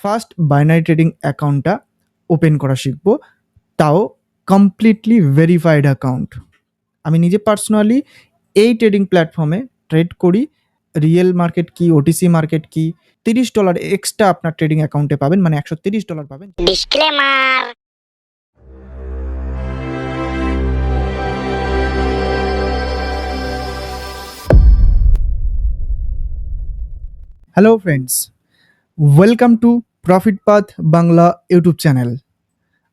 First binary trading অ্যাকাউন্টটা open করা শিখব। তাও কমপ্লিটলি ভেরিফাইড অ্যাকাউন্ট আমি নিজে পার্সোনালি এই ট্রেডিং প্ল্যাটফর্মে ট্রেড করি। রিয়েল মার্কেট কি ওটিসি মার্কেট কি তিরিশ ডলার এক্সট্রা আপনার ট্রেডিং অ্যাকাউন্টে পাবেন মানে একশো তিরিশ ডলার পাবেন। Disclaimer. Hello friends welcome to profit path Bangla YouTube channel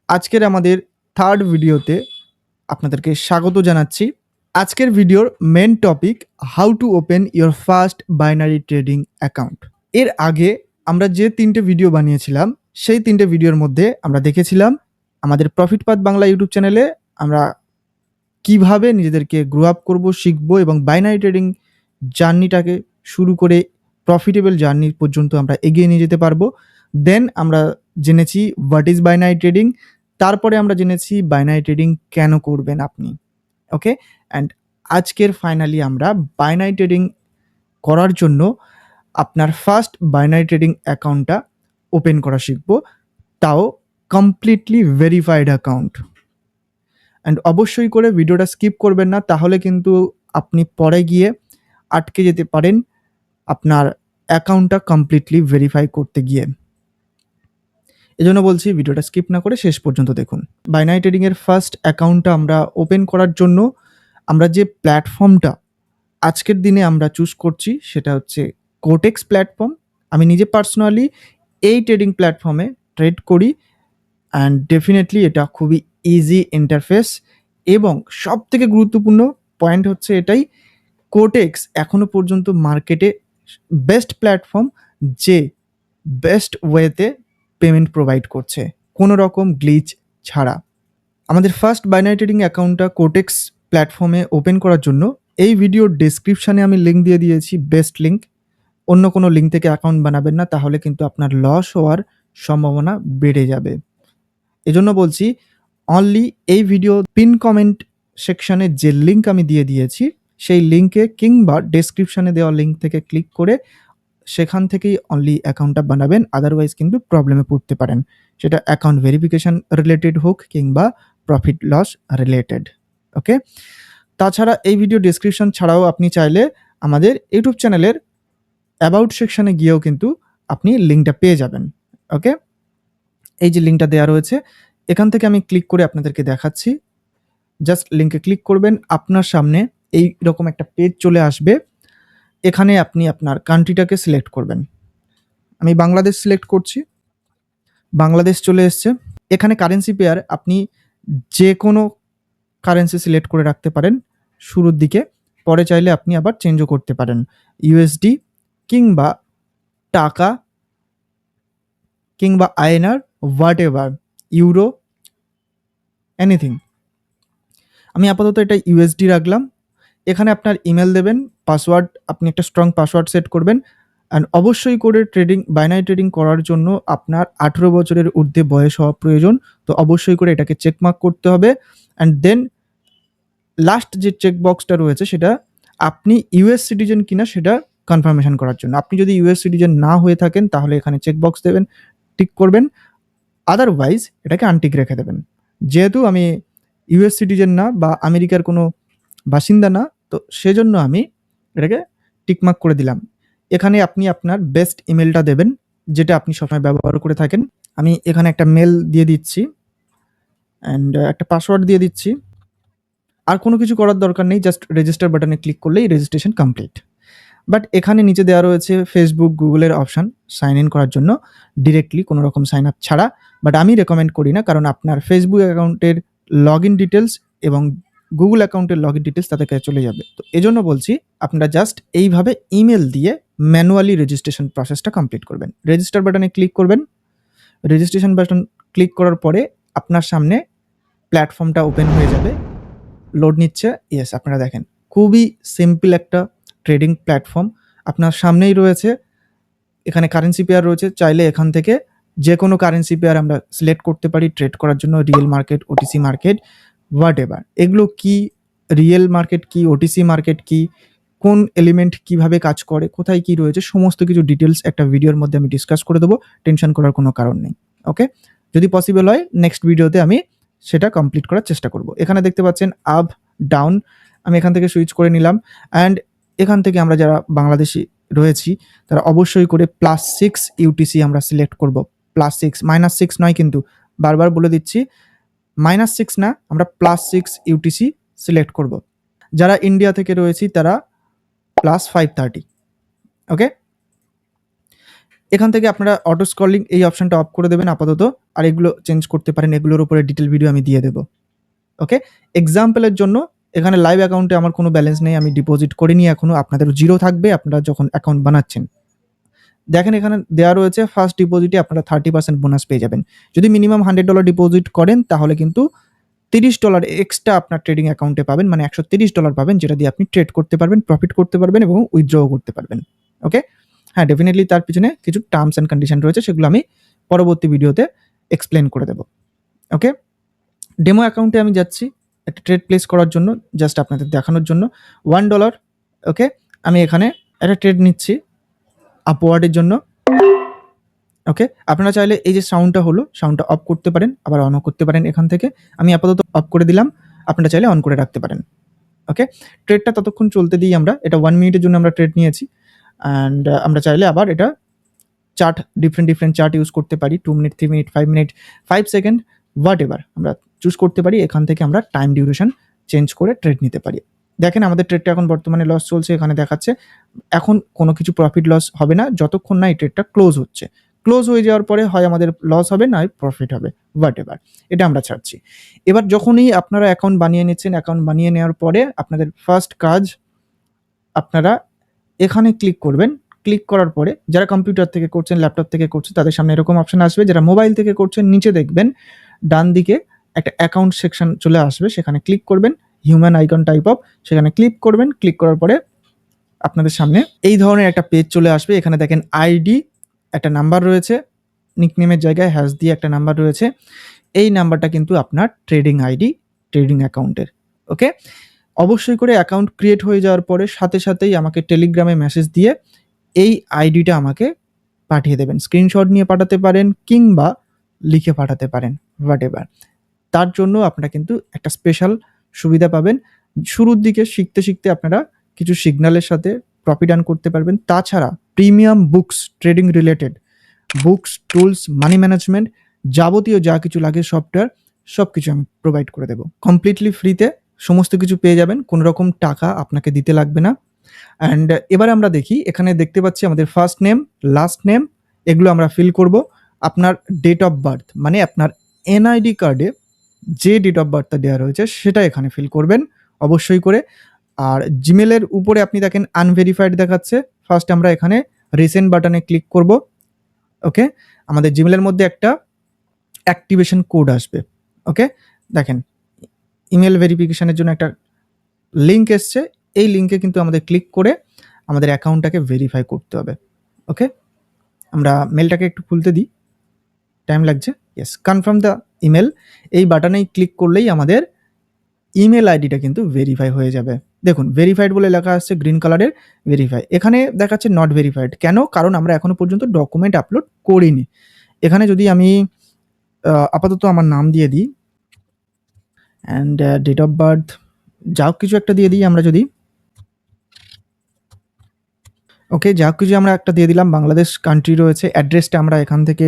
আজকের আমাদের থার্ড ভিডিওতে আপনাদেরকে স্বাগত জানাচ্ছি। আজকের ভিডিওর main topic how to open your first binary trading account এর আগে আমরা যে তিনটে ভিডিও বানিয়েছিলাম, সেই তিনটে ভিডিওর মধ্যে আমরা দেখেছিলাম আমাদের প্রফিট পাথ বাংলা ইউটিউব চ্যানেলে আমরা কীভাবে নিজেদেরকে গ্রো আপ করব, শিখব এবং বাইনারি ট্রেডিং জার্নিটাকে শুরু করে প্রফিটেবল জার্নি পর্যন্ত আমরা এগিয়ে নিয়ে যেতে পারব। দেন আমরা জেনেছি হোয়াট ইজ বাইনারি ট্রেডিং তারপরে আমরা জেনেছি বাইনারি ট্রেডিং কেন করবেন আপনি ওকে অ্যান্ড আজকের ফাইনালি আমরা বাইনারি ট্রেডিং করার জন্য আপনার ফার্স্ট বাইনারি ট্রেডিং অ্যাকাউন্টটা ওপেন করা শিখব, তাও কমপ্লিটলি ভেরিফাইড অ্যাকাউন্ট অ্যান্ড অবশ্যই করে ভিডিওটা স্কিপ করবেন না, তাহলে কিন্তু আপনি পরে গিয়ে আটকে যেতে পারেন, আপনার অ্যাকাউন্টটা কমপ্লিটলি ভেরিফাই করতে গিয়ে। এজন্য বলছি ভিডিওটা স্কিপ না করে শেষ পর্যন্ত দেখুন। বাইনারি ট্রেডিংয়ের ফার্স্ট অ্যাকাউন্টটা আমরা ওপেন করার জন্য আমরা যে প্ল্যাটফর্মটা আজকের দিনে আমরা চুজ করছি সেটা হচ্ছে কোটেক্স প্ল্যাটফর্ম আমি নিজে পার্সোনালি এই ট্রেডিং প্ল্যাটফর্মে ট্রেড করি অ্যান্ড ডেফিনেটলি এটা খুবই ইজি ইন্টারফেস এবং সব থেকে গুরুত্বপূর্ণ পয়েন্ট হচ্ছে এটাই কোটেক্স এখনও পর্যন্ত মার্কেটে বেস্ট প্ল্যাটফর্ম যে বেস্ট ওয়েতে পেমেন্ট প্রোভাইড করছে, কোনো রকম গ্লিচ ছাড়া। আমাদের ফার্স্ট বাইনারি ট্রেডিং অ্যাকাউন্টটা কোটেক্স প্ল্যাটফর্মে ওপেন করার জন্য এই ভিডিওর ডেসক্রিপশানে আমি লিঙ্ক দিয়ে দিয়েছি বেস্ট লিঙ্ক অন্য কোনো লিঙ্ক থেকে অ্যাকাউন্ট বানাবেন না, তাহলে কিন্তু আপনার লস হওয়ার সম্ভাবনা বেড়ে যাবে। এজন্য বলছি অনলি এই ভিডিও পিন কমেন্ট সেকশনে যে লিঙ্ক আমি দিয়ে দিয়েছি সেই লিঙ্কে কিংবা ডেসক্রিপশনে দেওয়া লিঙ্ক থেকে ক্লিক করে সেখান থেকেই অনলি অ্যাকাউন্টটা বানাবেন আদারওয়াইজ কিন্তু প্রবলেমে পড়তে পারেন। সেটা অ্যাকাউন্ট ভেরিফিকেশন রিলেটেড হোক কিংবা প্রফিট লস রিলেটেড ওকে তাছাড়া এই ভিডিও ডেসক্রিপশন ছাড়াও আপনি চাইলে আমাদের ইউটিউব চ্যানেলের অ্যাবাউট সেকশানে গিয়েও কিন্তু আপনি লিঙ্কটা পেয়ে যাবেন ওকে এই যে লিঙ্কটা দেওয়া রয়েছে, এখান থেকে আমি ক্লিক করে আপনাদেরকে দেখাচ্ছি। জাস্ট লিঙ্কে ক্লিক করবেন, আপনার সামনে এই রকম একটা পেজ চলে আসবে। এখানে আপনি আপনার কান্ট্রিটাকে সিলেক্ট করবেন। আমি বাংলাদেশ সিলেক্ট করছি। বাংলাদেশ চলে এসছে। এখানে কারেন্সি পেয়ার আপনি যে কোনো কারেন্সি সিলেক্ট করে রাখতে পারেন শুরুর দিকে। পরে চাইলে আপনি আবার চেঞ্জও করতে পারেন। ইউএসডি কিংবা টাকা কিংবা INR whatever euro anything আমি আপাতত এটা ইউএসডি রাখলাম। এখানে আপনার ইমেল দেবেন পাসওয়ার্ড আপনি একটা স্ট্রং পাসওয়ার্ড সেট করবেন অ্যান্ড অবশ্যই করে ট্রেডিং বাইনারি ট্রেডিং করার জন্য আপনার আঠেরো বছরের ঊর্ধ্বে বয়স হওয়া প্রয়োজন, তো অবশ্যই করে এটাকে চেকমার্ক করতে হবে অ্যান্ড দেন লাস্ট যে চেক বক্সটা রয়েছে সেটা আপনি ইউএস সিটিজেন কিনা সেটা কনফার্মেশন করার জন্য। আপনি যদি ইউএস সিটিজেন না হয়ে থাকেন, তাহলে এখানে চেকবক্স দেবেন টিক করবেন আদারওয়াইজ এটাকে আনটিক রেখে দেবেন। যেহেতু আমি ইউএস সিটিজেন না বা আমেরিকার কোনো বাসিন্দা না তো সেজন্য আমি এটাকে টিকমার্ক করে দিলাম। এখানে আপনি আপনার বেস্ট ইমেলটা দেবেন, যেটা আপনি সবসময় ব্যবহার করে থাকেন। আমি এখানে একটা মেল দিয়ে দিচ্ছি অ্যান্ড একটা পাসওয়ার্ড দিয়ে দিচ্ছি। আর কোনো কিছু করার দরকার নেই জাস্ট রেজিস্টার বাটনে ক্লিক করলেই রেজিস্ট্রেশন কমপ্লিট বাট এখানে নিচে দেওয়া রয়েছে ফেসবুক গুগলের অপশান সাইন ইন করার জন্য ডিরেক্টলি কোনো রকম সাইন আপ ছাড়া। বাট আমি রেকমেন্ড করি না, কারণ আপনার ফেসবুক অ্যাকাউন্টের লগ ইন ডিটেলস এবং গুগল অ্যাকাউন্টের লগ ইন ডিটেলস তাদের কাছে চলে যাবে। তো এজন্য বলছি, আপনারা জাস্ট এইভাবে ইমেল দিয়ে ম্যানুয়ালি রেজিস্ট্রেশন প্রসেসটা কমপ্লিট করবেন। রেজিস্টার বাটনে ক্লিক করবেন। রেজিস্ট্রেশন বাটন ক্লিক করার পরে আপনার সামনে প্ল্যাটফর্মটা ওপেন হয়ে যাবে। লোড নিচ্ছে। ইয়েস আপনারা দেখেন, খুবই সিম্পল একটা ট্রেডিং প্ল্যাটফর্ম আপনার সামনেই রয়েছে, এখানে কারেন্সি পেয়ার রয়েছে। চাইলে এখান থেকে যে কোনো কারেন্সি পেয়ার আমরা সিলেক্ট করতে পারি। ট্রেড করার জন্য real market OTC market what ever এগুলো কি রিয়েল মার্কেট কি ওটিসি মার্কেট কি, কোন এলিমেন্ট কীভাবে কাজ করে, কোথায় কি রয়েছে, সমস্ত কিছু ডিটেলস একটা ভিডিওর মধ্যে আমি ডিসকাস করে দেবো টেনশন করার কোনো কারণ নেই ওকে যদি পসিবল হয় নেক্সট ভিডিওতে আমি সেটা কমপ্লিট করার চেষ্টা করব। এখানে দেখতে পাচ্ছেন আপ ডাউন আমি এখান থেকে সুইচ করে নিলাম অ্যান্ড এখান থেকে আমরা যারা বাংলাদেশি রয়েছি, তারা অবশ্যই করে প্লাস সিক্স ইউটিসি আমরা সিলেক্ট করব। প্লাস সিক্স মাইনাস সিক্স নয় কিন্তু, বারবার বলে দিচ্ছি মাইনাস সিক্স না, আমরা প্লাস সিক্স ইউটিসি সিলেক্ট করব। যারা ইন্ডিয়া থেকে রয়েছি, তারা প্লাস ফাইভ থার্টি ওকে এখান থেকে আপনারা অটো স্কলিং এই অপশনটা অফ করে দেবেন আপাতত, আর এগুলো চেঞ্জ করতে পারেন, এগুলোর উপরে ডিটেল ভিডিও আমি দিয়ে দেবো ওকে এক্সাম্পলের জন্য, এখানে লাইভ অ্যাকাউন্টে আমার কোনো ব্যালেন্স নেই, আমি ডিপোজিট করিনি এখনও আপনাদের জিরো থাকবে, আপনারা যখন অ্যাকাউন্ট বানাচ্ছেন। দেখেন এখানে দেওয়া রয়েছে ফার্স্ট ডিপোজিটে আপনারা থার্টি পার্সেন্ট বোনাস পেয়ে যাবেন। যদি মিনিমাম হান্ড্রেড ডলার ডিপোজিট করেন, তাহলে কিন্তু তিরিশ ডলার এক্সট্রা আপনার ট্রেডিং অ্যাকাউন্টে পাবেন মানে একশো তিরিশ ডলার পাবেন, যেটা দিয়ে আপনি ট্রেড করতে পারবেন প্রফিট করতে পারবেন এবং উইথড্রও করতে পারবেন। ওকে হ্যাঁ ডেফিনেটলি তার পিছনে কিছু টার্মস অ্যান্ড কন্ডিশন রয়েছে, সেগুলো আমি পরবর্তী ভিডিওতে এক্সপ্লেন করে দেবো। ওকে ডেমো অ্যাকাউন্টে আমি যাচ্ছি, একটা ট্রেড প্লেস করার জন্য জাস্ট আপনাদের দেখানোর জন্য। ওয়ান ডলার ওকে আমি এখানে একটা ট্রেড নিচ্ছি। আপওয়ার্ডের জন্য। ওকে আপনারা চাইলে এই যে সাউন্ডটা হলো সাউন্ডটা অফ করতে পারেন, আবার অনও করতে পারেন এখান থেকে। আমি আপাতত অফ করে দিলাম, আপনারা চাইলে অন করে রাখতে পারেন। ওকে ট্রেডটা ততক্ষণ চলতে দিই আমরা, এটা ওয়ান মিনিটের জন্য আমরা ট্রেড নিয়েছি। অ্যান্ড আমরা চাইলে আবার এটা chart different different chart use করতে পারি। Two minute three minute five minute five second whatever আমরা চুজ করতে পারি। এখান থেকে আমরা টাইম ডিউরেশন চেঞ্জ করে ট্রেড নিতে পারি। দেখেন আমাদের ট্রেডটা এখন বর্তমানে লস চলছে, এখানে দেখাচ্ছে। এখন কোনো কিছু প্রফিট লস হবে না, যতক্ষণ না এই ট্রেডটা ক্লোজ হচ্ছে। ক্লোজ হয়ে যাওয়ার পরে হয় আমাদের লস হবে, না হয় প্রফিট হবে হোয়াট এভার এটা আমরা ছাড়ছি। এবার যখনই আপনারা অ্যাকাউন্ট বানিয়ে নিচ্ছেন অ্যাকাউন্ট বানিয়ে নেওয়ার পরে আপনাদের ফার্স্ট কাজ আপনারা এখানে ক্লিক করবেন। ক্লিক করার পরে যারা কম্পিউটার থেকে করছেন ল্যাপটপ থেকে করছেন, তাদের সামনে এরকম অপশন আসবে। যারা মোবাইল থেকে করছেন, নিচে দেখবেন ডান দিকে একটা অ্যাকাউন্ট সেকশন চলে আসবে, সেখানে ক্লিক করবেন। হিউম্যান আইকন টাইপ অফ সেখানে ক্লিক করবেন ক্লিক করার পরে আপনাদের সামনে এই ধরনের একটা পেজ চলে আসবে। এখানে দেখেন আইডি একটা নাম্বার রয়েছে নিকনেমের জায়গায় হ্যাশ দিয়ে একটা নাম্বার রয়েছে। এই নাম্বারটা কিন্তু আপনার ট্রেডিং আইডি ট্রেডিং অ্যাকাউন্টের ওকে অবশ্যই করে অ্যাকাউন্ট ক্রিয়েট হয়ে যাওয়ার পরে সাথে সাথেই আমাকে টেলিগ্রামে মেসেজ দিয়ে এই আইডিটা আমাকে পাঠিয়ে দেবেন। স্ক্রিনশট নিয়ে পাঠাতে পারেন কিংবা লিখে পাঠাতে পারেন হোয়াট এভার তার জন্য আপনারা কিন্তু একটা স্পেশাল সুবিধা পাবেন। শুরুর দিকে শিখতে শিখতে আপনারা কিছু সিগন্যালের সাথে প্রফিট আর্ন করতে পারবেন। তাছাড়া premium books trading related books tools money management যাবতীয় যা কিছু লাগে সফটওয়্যার সব কিছু আমি প্রোভাইড করে দেবো। কমপ্লিটলি ফ্রিতে সমস্ত কিছু পেয়ে যাবেন। কোনো রকম টাকা আপনাকে দিতে লাগবে না। অ্যান্ড এবার আমরা দেখি, এখানে দেখতে পাচ্ছি আমাদের ফার্স্ট নেম লাস্ট নেম এগুলো আমরা ফিল করব। আপনার ডেট অফ বার্থ মানে আপনার এনআইডি কার্ডে যে ডেট অফ বার্থটা দেওয়া রয়েছে সেটা এখানে ফিল করবেন, অবশ্যই করে। আর জিমেলের উপরে আপনি দেখেন আনভেরিফাইড দেখাচ্ছে। ফার্স্ট আমরা এখানে রিসেন্ট বাটনে ক্লিক করব। ওকে আমাদের জিমেলের মধ্যে একটা অ্যাক্টিভেশন কোড আসবে। ওকে দেখেন ইমেল ভেরিফিকেশনের জন্য একটা লিঙ্ক এসছে। এই লিঙ্কে কিন্তু আমাদের ক্লিক করে আমাদের অ্যাকাউন্টটাকে ভেরিফাই করতে হবে। ওকে আমরা মেলটাকে একটু খুলতে দিই। টাইম লাগছে? ইয়েস কনফার্ম দ্য ইমেল, এই বাটনেই ক্লিক করলেই আমাদের ইমেল আইডিটা কিন্তু ভেরিফাই হয়ে যাবে। দেখুন ভেরিফাইড বলে লেখা আসছে গ্রিন কালারের ভেরিফাই এখানে দেখাচ্ছে নট ভেরিফাইড কেন? কারণ আমরা এখনও পর্যন্ত ডকুমেন্ট আপলোড করিনি। এখানে যদি আমি আপাতত আমার নাম দিয়ে দিই অ্যান্ড ডেট অফ বার্থ যা কিছু একটা দিয়ে দিই আমরা যদি। ওকে যা কিছু আমরা একটা দিয়ে দিলাম। বাংলাদেশ কান্ট্রি রয়েছে। অ্যাড্রেসটা আমরা এখান থেকে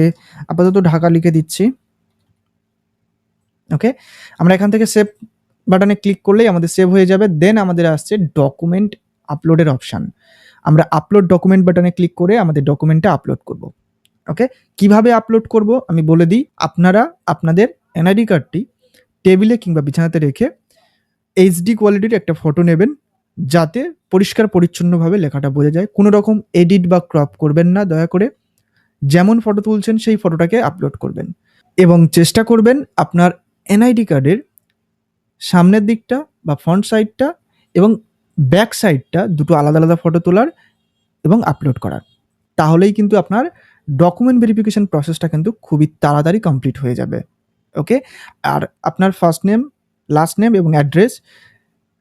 আপাতত ঢাকা লিখে দিচ্ছি। ওকে আমরা এখান থেকে সেভ বাটনে ক্লিক করলেই আমাদের সেভ হয়ে যাবে দেন আমাদের আসছে ডকুমেন্ট আপলোডের অপশান আমরা আপলোড ডকুমেন্ট বাটনে ক্লিক করে আমাদের ডকুমেন্টটা আপলোড করব। ওকে কীভাবে আপলোড করব? আমি বলে দিই, আপনারা আপনাদের এনআইডি কার্ডটি টেবিলে কিংবা বিছানাতে রেখে এইচডি কোয়ালিটির একটা ফটো নেবেন, যাতে পরিষ্কার পরিচ্ছন্নভাবে লেখাটা বোঝা যায়। কোনো রকম এডিট বা ক্রপ করবেন না, দয়া করে। যেমন ফটো তুলছেন, সেই ফটোটাকে আপলোড করবেন। এবং চেষ্টা করবেন আপনার এনআইডি কার্ডের সামনের দিকটা বা ফ্রন্ট সাইডটা এবং ব্যাক সাইডটা দুটো আলাদা আলাদা ফটো তোলার এবং আপলোড করার। তাহলেই কিন্তু আপনার ডকুমেন্ট ভেরিফিকেশন প্রসেসটা কিন্তু খুবই তাড়াতাড়ি কমপ্লিট হয়ে যাবে। ওকে আর আপনার ফার্স্ট নেম লাস্ট নেম এবং অ্যাড্রেস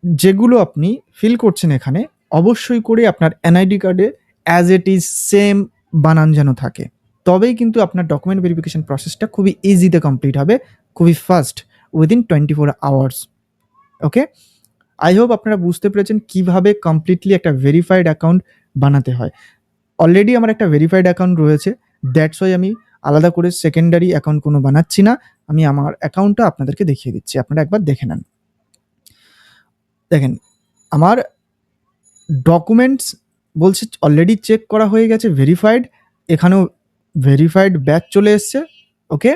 যেগুলো আপনি ফিল করছেন এখানে, অবশ্যই করে আপনার এনআইডি কার্ডে অ্যাজ ইট ইজ সেম বানান যেন থাকে। তবেই কিন্তু আপনার ডকুমেন্ট ভেরিফিকেশন প্রসেসটা খুবই ইজিতে কমপ্লিট হবে। খুবই fast within twenty four hours okay I hope আপনারা বুঝতে পেরেছেন কীভাবে কমপ্লিটলি একটা ভেরিফাইড অ্যাকাউন্ট বানাতে হয়। অলরেডি আমার একটা ভেরিফাইড অ্যাকাউন্ট রয়েছে দ্যাটস ওয়াই আমি আলাদা করে সেকেন্ডারি অ্যাকাউন্ট কোনো বানাচ্ছি না, আমি আমার অ্যাকাউন্টটা আপনাদেরকে দেখিয়ে দিচ্ছি, আপনারা একবার দেখে নেন। দেখেন, আমার ডকুমেন্টস বলছে অলরেডি চেক করা হয়ে গেছে ভেরিফাইড এখানেও ভেরিফাইড ব্যাচ চলে এসছে ওকে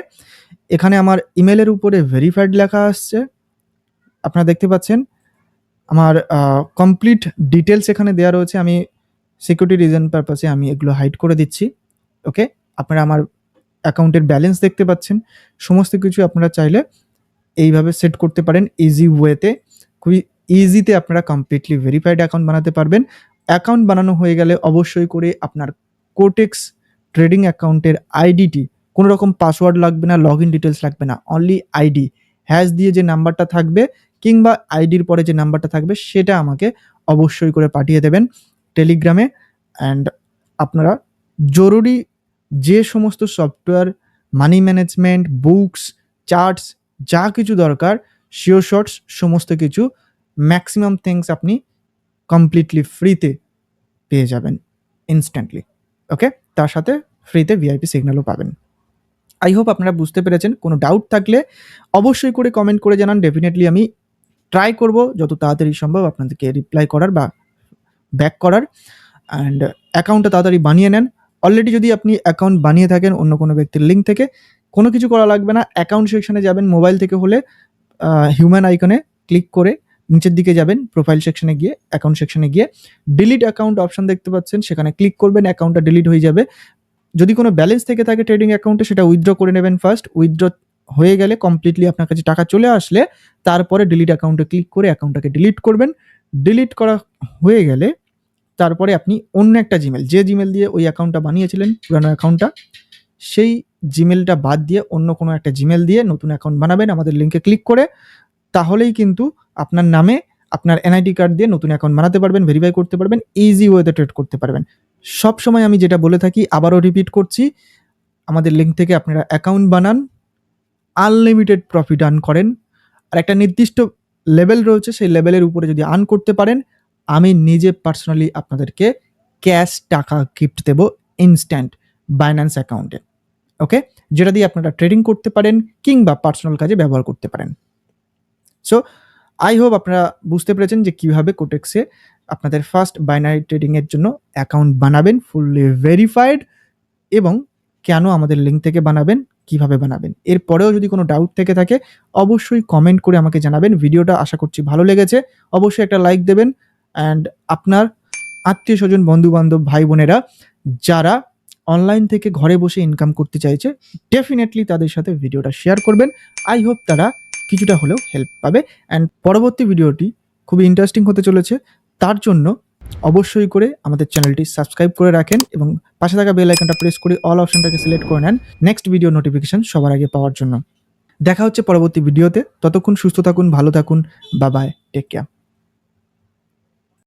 এখানে আমার ইমেলের উপরে ভেরিফাইড লেখা আসছে। আপনারা দেখতে পাচ্ছেন, আমার কমপ্লিট ডিটেলস এখানে দেওয়া রয়েছে। আমি সিকিউরিটি রিজন পারপাসে আমি এগুলো হাইড করে দিচ্ছি ওকে আপনারা আমার অ্যাকাউন্টের ব্যালেন্স দেখতে পাচ্ছেন। সমস্ত কিছু আপনারা চাইলে এইভাবে সেট করতে পারেন ইজি ওয়েতে খুবই ইজিতে আপনারা কমপ্লিটলি ভেরিফাইড অ্যাকাউন্ট বানাতে পারবেন। অ্যাকাউন্ট বানানো হয়ে গেলে অবশ্যই করে আপনার কোটেক্স ট্রেডিং অ্যাকাউন্টের আইডিটি কোনো রকম পাসওয়ার্ড লাগবে না লগ ইন ডিটেলস লাগবে না অনলি আইডি হ্যাশ দিয়ে যে নাম্বারটা থাকবে কিংবা আইডির পরে যে নাম্বারটা থাকবে সেটা আমাকে অবশ্যই করে পাঠিয়ে দেবেন টেলিগ্রামে অ্যান্ড আপনারা জরুরি যে সমস্ত software money management books charts যা কিছু দরকার শিওর শর্টস সমস্ত কিছু ম্যাক্সিমাম থিংস আপনি কমপ্লিটলি ফ্রিতে পেয়ে যাবেন ইনস্ট্যান্টলি ওকে তার সাথে ফ্রিতে ভিআইপি সিগন্যালও পাবেন। আই হোপ আপনারা বুঝতে পেরেছেন, কোনো ডাউট থাকলে অবশ্যই করে কমেন্ট করে জানান। ডেফিনেটলি আমি ট্রাই করব, যত তাড়াতাড়ি সম্ভব আপনাদেরকে রিপ্লাই করার বা ব্যাক করার। অ্যান্ড অ্যাকাউন্টটা তাড়াতাড়ি বানিয়ে নেন। অলরেডি যদি আপনি অ্যাকাউন্ট বানিয়ে থাকেন অন্য কোনো ব্যক্তির লিঙ্ক থেকে, কোনো কিছু করা লাগবে না। অ্যাকাউন্ট সেকশনে যাবেন মোবাইল থেকে হলে হিউম্যান আইকনে ক্লিক করে নিচের দিকে যাবেন প্রোফাইল সেকশনে গিয়ে অ্যাকাউন্ট সেকশনে গিয়ে। ডিলিট অ্যাকাউন্ট অপশন দেখতে পাচ্ছেন, সেখানে ক্লিক করবেন অ্যাকাউন্টটা ডিলিট হয়ে যাবে। যদি কোনো ব্যালেন্স থেকে থাকে ট্রেডিং অ্যাকাউন্টে সেটা উইথড্র করে নেবেন ফার্স্ট উইথড্র হয়ে গেলে কমপ্লিটলি আপনার কাছে টাকা চলে আসলে, তারপরে ডিলিট অ্যাকাউন্টে ক্লিক করে অ্যাকাউন্টটাকে ডিলিট করবেন। ডিলিট করা হয়ে গেলে, তারপরে আপনি অন্য একটা জিমেল যে জিমেল দিয়ে ওই অ্যাকাউন্টটা বানিয়েছিলেন, পুরানো অ্যাকাউন্টটা সেই জিমেলটা বাদ দিয়ে অন্য কোনো একটা জিমেল দিয়ে নতুন অ্যাকাউন্ট বানাবেন, আমাদের লিঙ্কে ক্লিক করে, তাহলেই কিন্তু আপনার নামে আপনার এনআইডি কার্ড দিয়ে নতুন অ্যাকাউন্ট বানাতে পারবেন ভেরিফাই করতে পারবেন ইজি ওয়েতে ট্রেড করতে পারবেন। সব সময় আমি যেটা বলে থাকি, আবারও রিপিট করছি, আমাদের লিঙ্ক থেকে আপনারা অ্যাকাউন্ট বানান আনলিমিটেড প্রফিট আর্ন করেন। আর একটা নির্দিষ্ট লেভেল রয়েছে, সেই লেভেলের উপরে যদি আর্ন করতে পারেন, আমি নিজে পার্সোনালি আপনাদেরকে ক্যাশ টাকা গিফট দেব ইনস্ট্যান্ট বাইন্যান্স অ্যাকাউন্টে ওকে যেটা দিয়ে আপনারা ট্রেডিং করতে পারেন কিংবা পার্সোনাল কাজে ব্যবহার করতে পারেন। সো আই হোপ আপনারা বুঝতে পেরেছেন যে কীভাবে কোটেক্সে আপনাদের ফার্স্ট বাইনারি ট্রেডিংয়ের জন্য অ্যাকাউন্ট বানাবেন ফুললি ভেরিফাইড এবং কেন আমাদের লিঙ্ক থেকে বানাবেন, কীভাবে বানাবেন? এরপরেও যদি কোনো ডাউট থেকে থাকে, অবশ্যই কমেন্ট করে আমাকে জানাবেন। ভিডিওটা আশা করছি ভালো লেগেছে। অবশ্যই একটা লাইক দেবেন। অ্যান্ড আপনার আত্মীয় স্বজন বন্ধু বান্ধব ভাই বোনেরা, যারা অনলাইন থেকে ঘরে বসে ইনকাম করতে চাইছে ডেফিনেটলি তাদের সাথে ভিডিওটা শেয়ার করবেন। আই হোপ তারা কিছুটা হলেও হেল্প পাবে। অ্যান্ড পরবর্তী ভিডিওটি খুবই ইন্টারেস্টিং হতে চলেছে। তার জন্য অবশ্যই করে আমাদের চ্যানেলটি সাবস্ক্রাইব করে রাখেন এবং পাশে থাকা বেল আইকনটা প্রেস করে অল অপশনটাকে সিলেক্ট করে নেন নেক্সট ভিডিও নোটিফিকেশন সবার আগে পাওয়ার জন্য। দেখা হচ্ছে পরবর্তী ভিডিওতে। ততক্ষণ সুস্থ থাকুন, ভালো থাকুন। বা বাই। Take care.